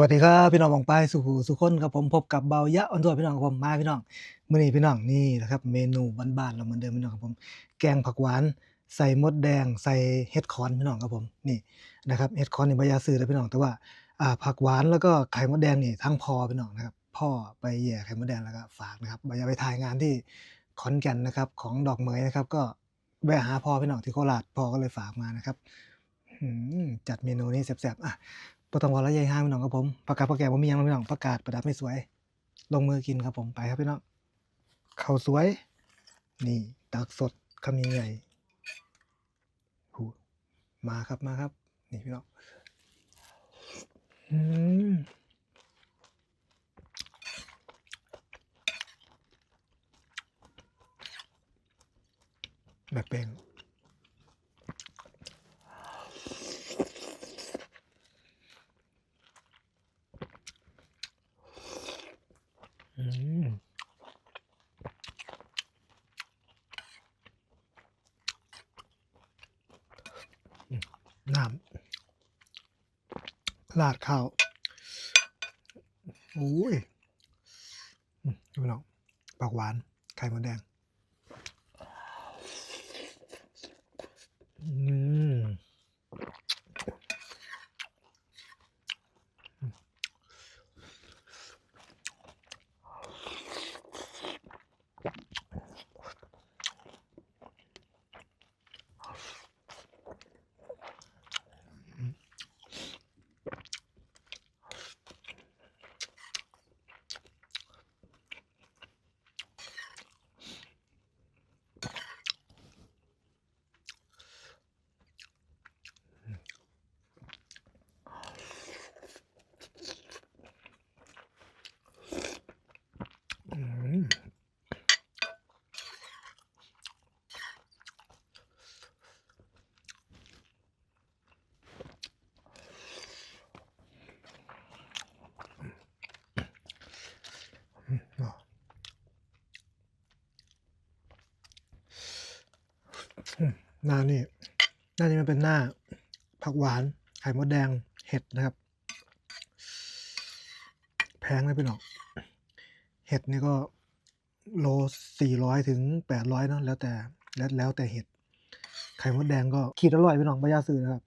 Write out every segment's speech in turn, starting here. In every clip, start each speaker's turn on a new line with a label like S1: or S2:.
S1: วัสดีครับพี่น้องบองไปายสุขุสุขคนครับผมพบกับเบายะออนทัวพี่น้องครับผมมาพี่น้องมื้อนี้พี่น้องนี่นะครับเมนูบ้านๆเราเหมือนเดิมพี่น้องครับผมแกงผักหวานใส่มดแดงใส่เห็ดขอนพี่น้องครับผมนี่นะครับเห็ดขอนนี่บ่อยากซื้อเลยพี่น้องแต่ว่าอ่าผักหวานแล้วก็ไข่มดแดงนี่ทั้งพ่อพี่น้องนะครับพ่อไปแย่ไข่มดแดงแล้วก็ฝากนะครับบ่อยาไปถ่ายงานที่ขอนแก่นนะครับของดอกเหมยนะครับ ก็แวะหาพ่อพี่น้องที่โคราชพ่อก็เลยฝากมานะครับจัดเมนูนี้แซ่บๆอะ บ่ต้องว่าระยะห่าพี่น้องครับผมประกาศผักแก่ผมมียังพี่น้องประกาศประดับไม่สวย ลงมือกินครับผมไปครับพี่น้องข้าวสวย นี่ตักสดคำใหญ่หูมาครับมาครับ นี่พี่น้องอืมแบบเป็น อืมน้ำราดข้าวโอ้ยอืมพี่น้องปากหวาน ไข่มดแดง อืม หน้านี่หน้านี้มันเป็นหน้าผักหวานไข่มดแดงเห็ดนะครับ แพงเลยพี่น้องเห็ดนี่ก็โลสี่ร้อยถึงแปดร้อยเนอะแล้วแต่แล้วแล้วแต่เห็ด ไข่มดแดงก็ขีดอร่อยพี่น้องไม่ยาซื้อนะครับ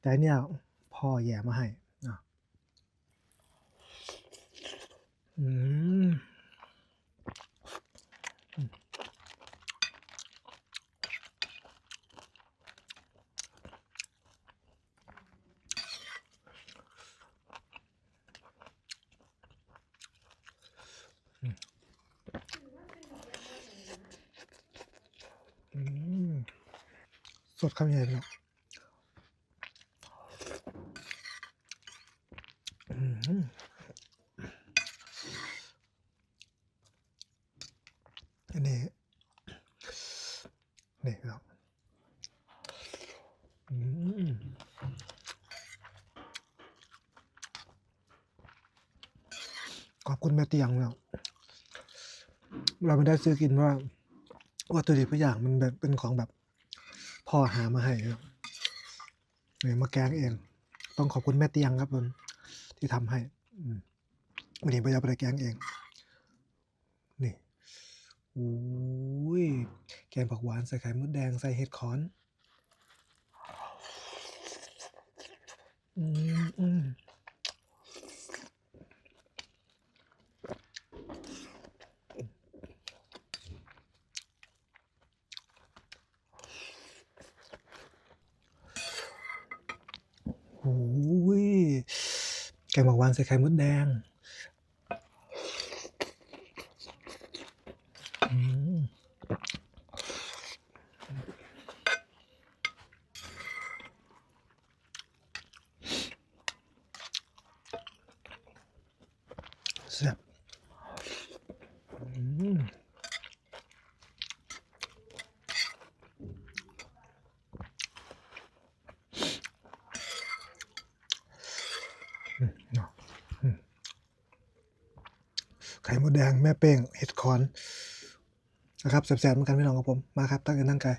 S1: แต่เนี่ยพ่อแย่มาให้อะอืม ดคำใหญ่พี่น้องอืมอันนี้นี่พี่น้องอืมขอบคุณแม่เตียงพี่น้องเราไม่ได้ซื้อกินว่าวัตถุดิบทุกอย่างมันแบบเป็นของแบบ พ่อหามาให้ครับเลยมาแกงเอง ต้องขอบคุณแม่เตียงครับผมที่ทำให้อืมวันนี้พยายามไปแกงเอง นี่โอ้ยแกงผักหวานใส่ไข่มดแดงใส่เห็ดขอน อืมอืม โอ้ยแกงผักหวา ข่มดแดงแม่เป้งเห็ดคอนนะครับแสบๆเหมือนกันพี่น้องกับผมมาครับตั้งกันตั้งกาย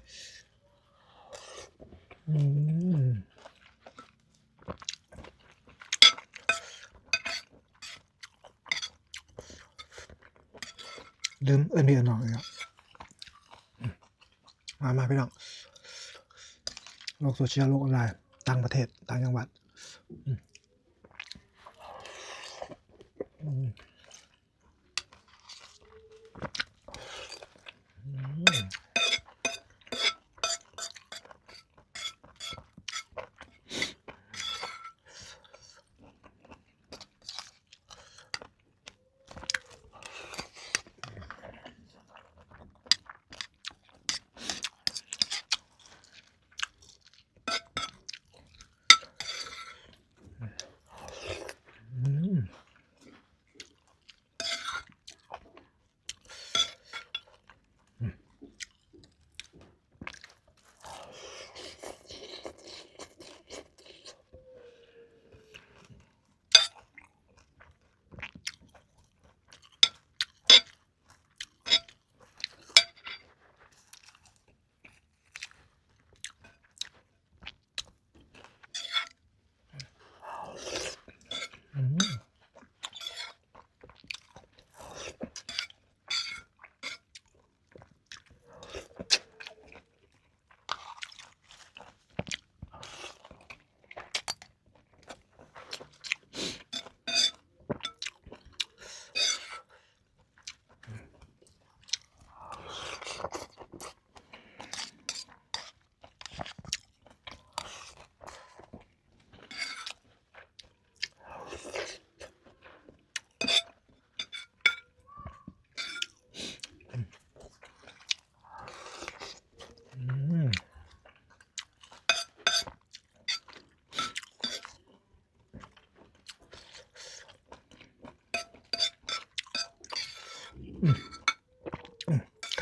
S1: ลืมเอื้อนพี่อื้นน้องเลยครับมามาพี่น้องโลกโซเชียลโลกออนไลน์ต่างประเทศต่างจังหวัด อืม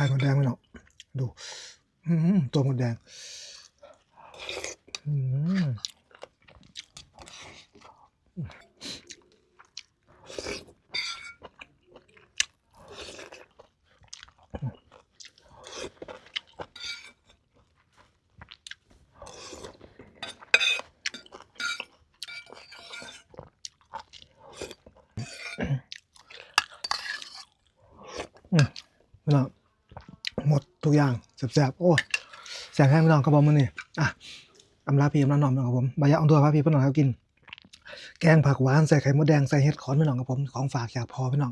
S1: มไข่มดแดงไหมเนาะดูตัวมดแดง อืมอืมพี่น้องหมดทุ กอย่างแซ่บๆโอ้แซ่บแห้งพี่น้องกระบอกมันนี่อะอำลาพี่อำลาน้องนะครับผมบายะออนตัวพาพี่พี่น้องเขากิน แกงผักหวานใส่ไข่มดแดงใส่เห็ดขอนพี่น้องกับผมของฝากจากพอพี่น้อง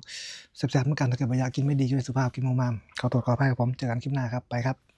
S1: แซ่บๆเหมือนกันถ้าเกิดบายะกินไม่ดีช่วยสุขภาพกินมามๆขอตัวขออภัยครับผมเจอกันคลิปหน้าครับไปครับ